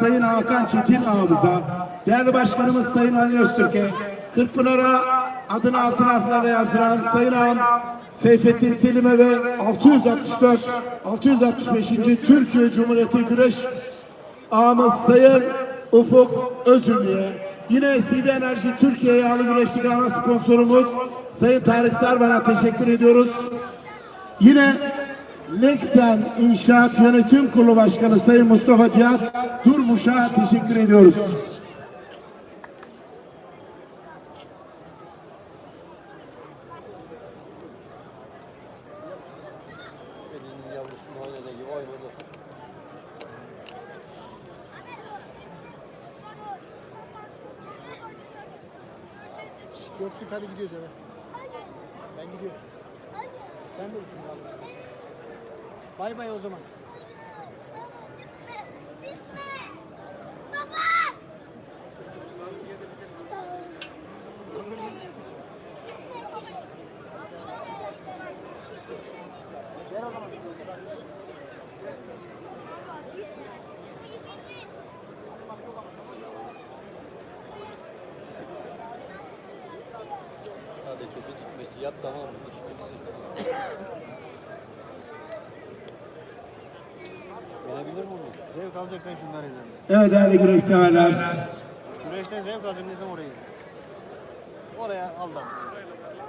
Sayın Hakan Çetin ağamıza, değerli başkanımız Sayın Halil Öztürk'e, Kırkpınar'a adını altın harflerle yazdıran Sayın ağam Seyfettin Selim'e ve 664 665. Türkiye Cumhuriyeti Güreş ağamız Sayın Ufuk Özümlü'ye, yine CV Enerji Türkiye Yağlı Güreşlik ana sponsorumuz Sayın Tarık Sarvan'a teşekkür ediyoruz. Yine Lexen İnşaat Yönetim Kurulu Başkanı Sayın Mustafa Cihat Durmuş'a teşekkür ediyoruz. Göktürk hadi gidiyoruz eve. Ben gidiyorum. Sen de misin abi? Bay bay o zaman. Sadece kötü gitmesi yap tamam mı? Zevk alacaksan şunları izle. Evet değerli güreş severler. Güreşten zevk alacağım desem orayı izle. Oraya aldım.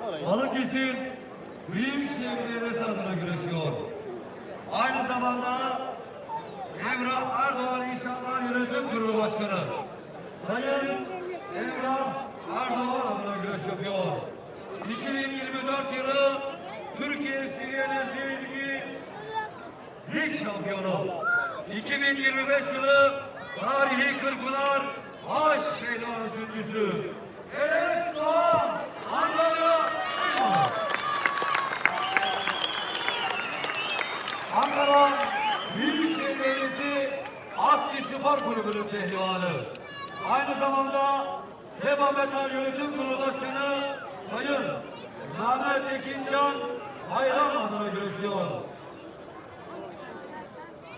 Oraya. Balıkesir Büyükşehir Belediyesi adına güreşiyor. Aynı zamanda Emrah Erdoğan İnşaatlar Yönetim Kurulu Başkanı Sayın Emrah Erdoğan adına güreş yapıyor. 2024 yılı Türkiye Sivriyenerji Ligi Lig şampiyonu. 2025 yılı tarihi Kırkpınar Aş Pehlivan üçüncüsü. Enes Doğan Antalya. Ankara Büyükşehir Belediyesi Aski Spor Kulübü'nün pehlivanı. Aynı zamanda Heba Metal Yönetim Kurulu Başkanı Sayın Mehmet Ekincan Hayran adına görüşüyor.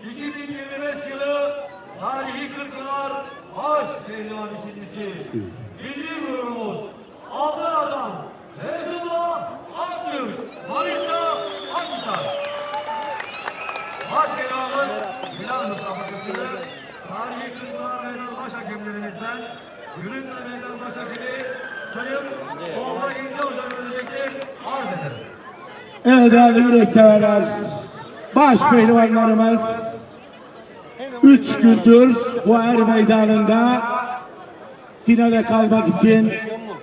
2025 yılı tarihi Kırkpınar Aş Pehlivan ikincisi. Milli gururumuz Altın Adam Feyzullah Akgül Manisa Akhisar. Baş Pehlivanı Bilal Mustafa Köprülü Tarihi Kırkpınar Meydan Baş Hakemlerimizden Gülünle Meydan Baş Hakemi Sayın Tolga İnce Hoca verecektir. Arz ederim. Evet değerli güreş severler. Baş pehlivanlarımız 3 gündür bu er meydanında finale kalmak için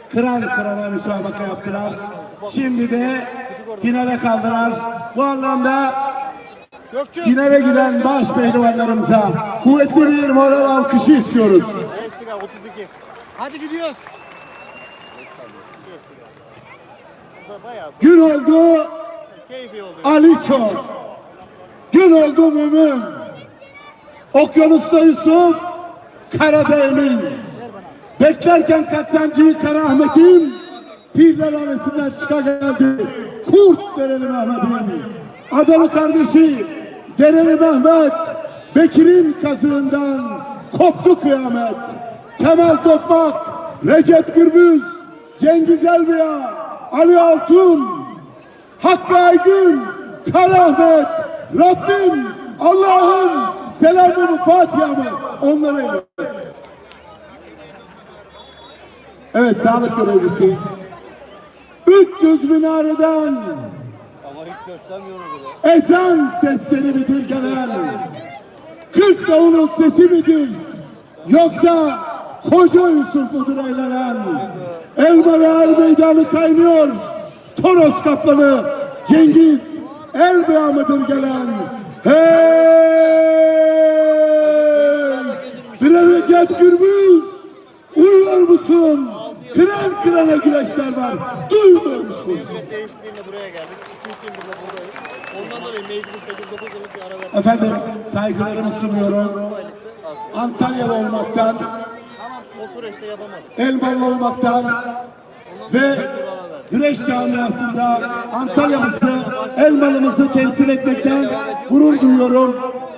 kıran kırana müsabaka yaptılar. Şimdi de finale kaldılar. Bu anlamda finale giden baş pehlivanlarımıza kuvvetli bir moral alkışı istiyoruz. Eksik abi 32. Hadi gidiyoruz. Gün oldu. Aliço. Gün oldu Mümin. Okyanusta Yusuf, Karada Emin. Beklerken katrancıyı Kara Ahmet'im, Pirler Hanesi'nden çıka geldi. Kurt Dereli Mehmet'im. Adalı kardeşi Dereli Mehmet, Bekir'in kazığından koptu kıyamet. Kemal Toprak, Recep Gürbüz, Cengiz Elbiya, Ali Altun, Hakkı Aygün, Karahmet, Rabbim, Allah'ım selamımı Fatiha'mı onlara ilet. Evet sağlık görevlisi. 300 minareden ezan sesleri midir gelen? 40 davulun sesi midir? Yoksa koca Yusuf mudur eğlenen? Elmalı Er meydanı kaynıyor. Toros kaplanı Cengiz Elbea mıdır gelen? Hey! Recep Gürbüz uyuyor musun? Kıran kırana güreşler var. Duymuyor musun? Hizmet değişikliğinde buraya geldik. 2 yıldır da buradayız. Ondan dolayı mecbur 8-9 yıllık bir ara verdik. Efendim saygılarımı sunuyorum. Antalyalı olmaktan, O süreçte yapamadık. Elmalı olmaktan ve güreş camiasında Antalya'mızı, Elmalı'mızı temsil etmekten gurur duyuyorum.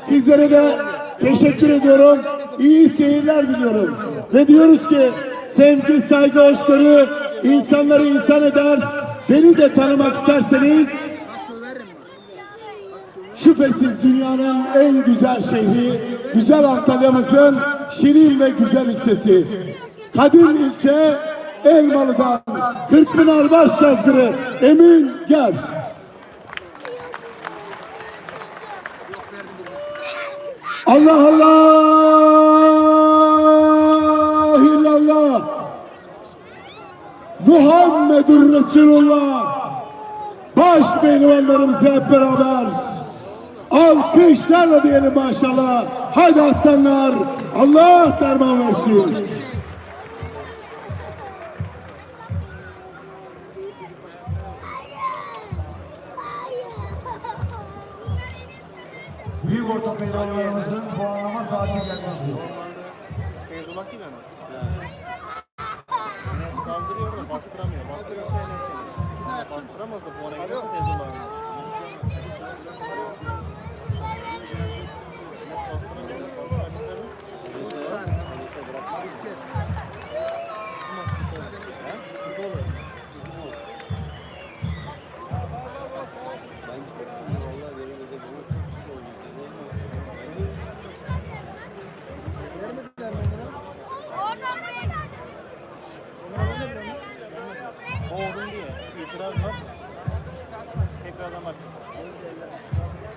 Sizlere de teşekkür ediyorum. İyi seyirler diliyorum. Ve diyoruz ki sevgi, saygı, hoşgörü insanları insan eder. Beni de tanımak isterseniz şüphesiz dünyanın en güzel şehri, güzel Antalya'mızın şirin ve güzel ilçesi. Kadim ilçe Elmalı'dan Kırkpınar Başyazgırı Emin Gel. Allah Allah Muhammedur Resulullah baş pehlivanlarımızı hep beraber alkışlarla diyelim maşallah. Haydi aslanlar Allah derman versin. Büyük orta pehlivanlarımızın puanlama saati gelmektedir. Feyzullah saldırıyor da bastıramıyor. Bastırıyorsa Enes yani. Bastıramaz da puana giderse Feyzullah oynar. Enes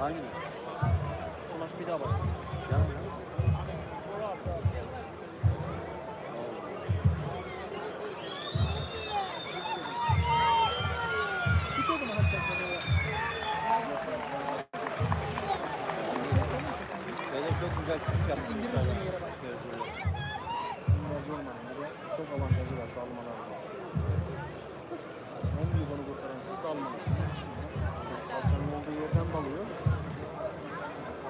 Hangi? Şu maç bir daha başlayacak. Bence çok güzel çıkış yaptın. Çok avantajı var dalmalar. En büyük onu kurtaran şey dalmalar. Kalçanın olduğu yerden dalıyor.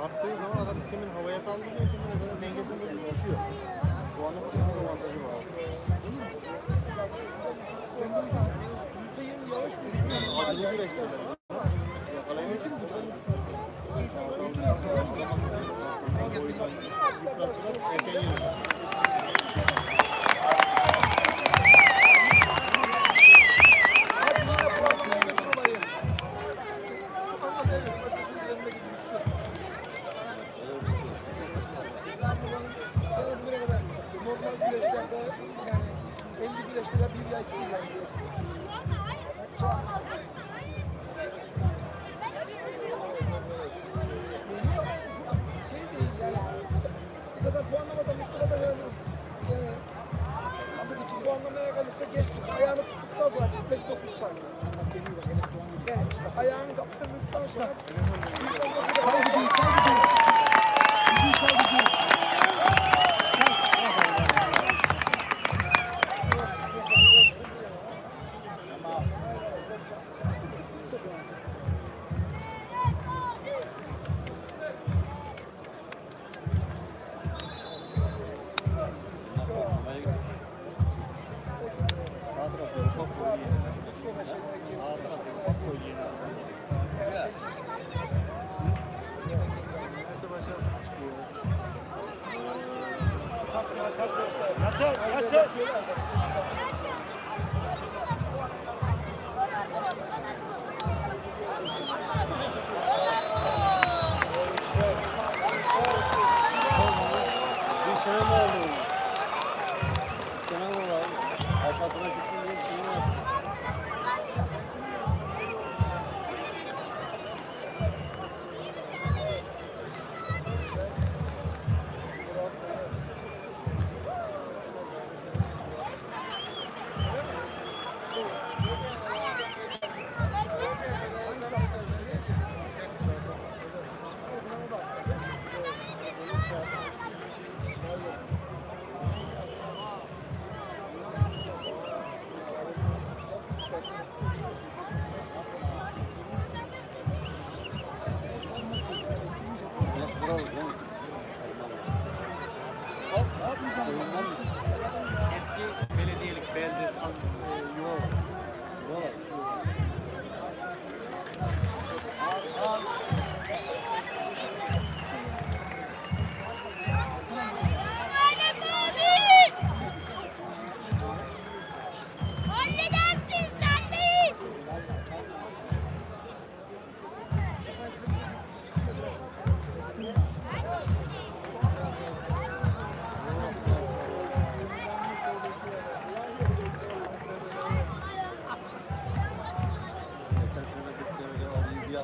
Arttığı zaman adam kimin havaya kaldırıyor, kimin zaten dengesini bozulup düşüyor. Bu anlamda çok avantajı var. Acılı bir ekstra. Yakalayabilir mi? Yıprasılar erken yürüyor. Güreşlerde yani 50 güreşlerde bir ya iki ya. Şey değil yani. Zaten puanlamada Mustafa'da yani. Yani Artık için puanlamaya gelirse geç. Ayağını tuttuktan sonra 45-9 saniye. Yani işte ayağını kaptırdıktan sonra yeni. Sağ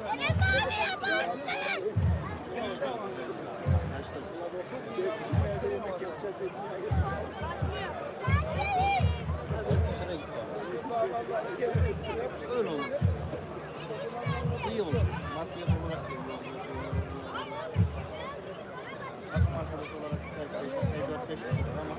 Enes abi yaparsın. Öyle olur. İyi olur. Maddi olarak Takım arkadaşı olarak belki 4-5 kişi ama